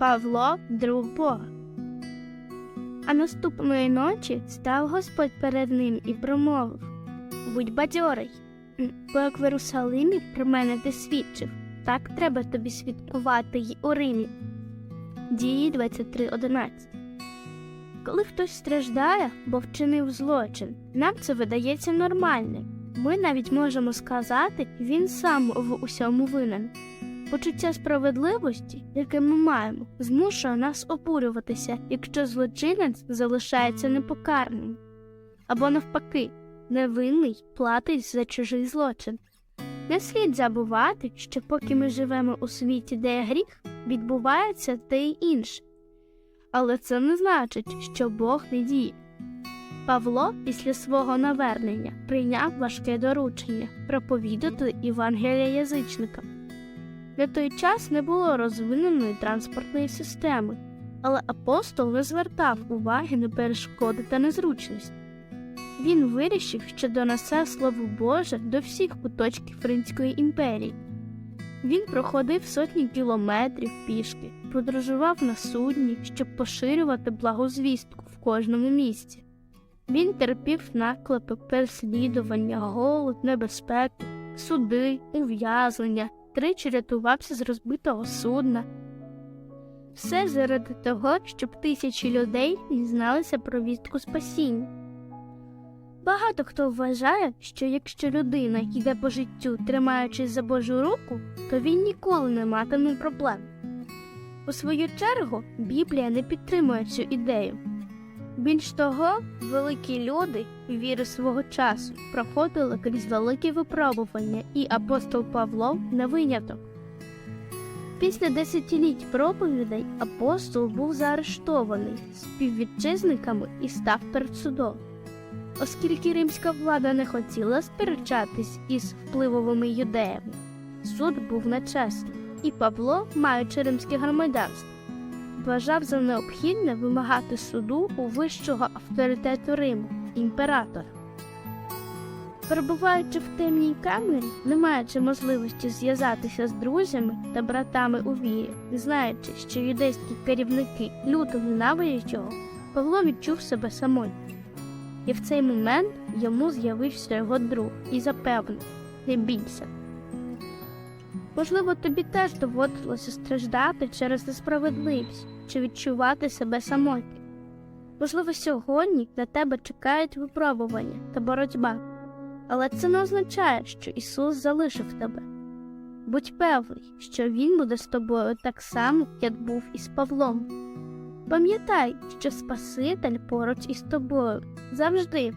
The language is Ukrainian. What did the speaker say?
Павло друг Бога. А наступної ночі став Господь перед ним і промовив Будь бадьорий, бо як в Єрусалимі про мене ти свідчив, так треба тобі свідкувати й у Римі. Дії 23.11 Коли хтось страждає, бо вчинив злочин, нам це видається нормальним. Ми навіть можемо сказати, він сам в усьому винен. Почуття справедливості, яке ми маємо, змушує нас обурюватися, якщо злочинець залишається непокарним. Або навпаки, невинний платить за чужий злочин. Не слід забувати, що поки ми живемо у світі, де є гріх, відбувається те й інше. Але це не значить, що Бог не діє. Павло після свого навернення прийняв важке доручення проповідати Євангелія язичникам. На той час не було розвиненої транспортної системи, але апостол не звертав уваги на перешкоди та незручності. Він вирішив, що донесе слово Боже до всіх куточків Римської імперії. Він проходив сотні кілометрів пішки, подорожував на судні, щоб поширювати благозвістку в кожному місці. Він терпів наклепи, переслідування, голод, небезпеки, суди, ув'язнення, тричі рятувався з розбитого судна. Все заради того, щоб тисячі людей дізналися про вістку спасіння. Багато хто вважає, що якщо людина йде по життю, тримаючись за Божу руку, то він ніколи не матиме проблем. У свою чергу Біблія не підтримує цю ідею. Більш того, великі люди віри свого часу проходили крізь великі випробування, і апостол Павло не виняток. Після десятиліть проповідей апостол був заарештований співвітчизниками і став перед судом. Оскільки римська влада не хотіла сперечатись із впливовими юдеями, суд був нечесним, і Павло, маючи римське громадянство, вважав за необхідне вимагати суду у вищого авторитету Риму імператора. Перебуваючи в темній камері, не маючи можливості зв'язатися з друзями та братами у вірі, знаючи, що юдейські керівники люто ненавидять його, Павло відчув себе самотнім. І в цей момент йому з'явився його друг і запевнив не бійся. Можливо, тобі теж доводилося страждати через несправедливість чи відчувати себе самотнім. Можливо, сьогодні на тебе чекають випробування та боротьба, але це не означає, що Ісус залишив тебе. Будь певний, що Він буде з тобою так само, як був із Павлом. Пам'ятай, що Спаситель поруч із тобою завжди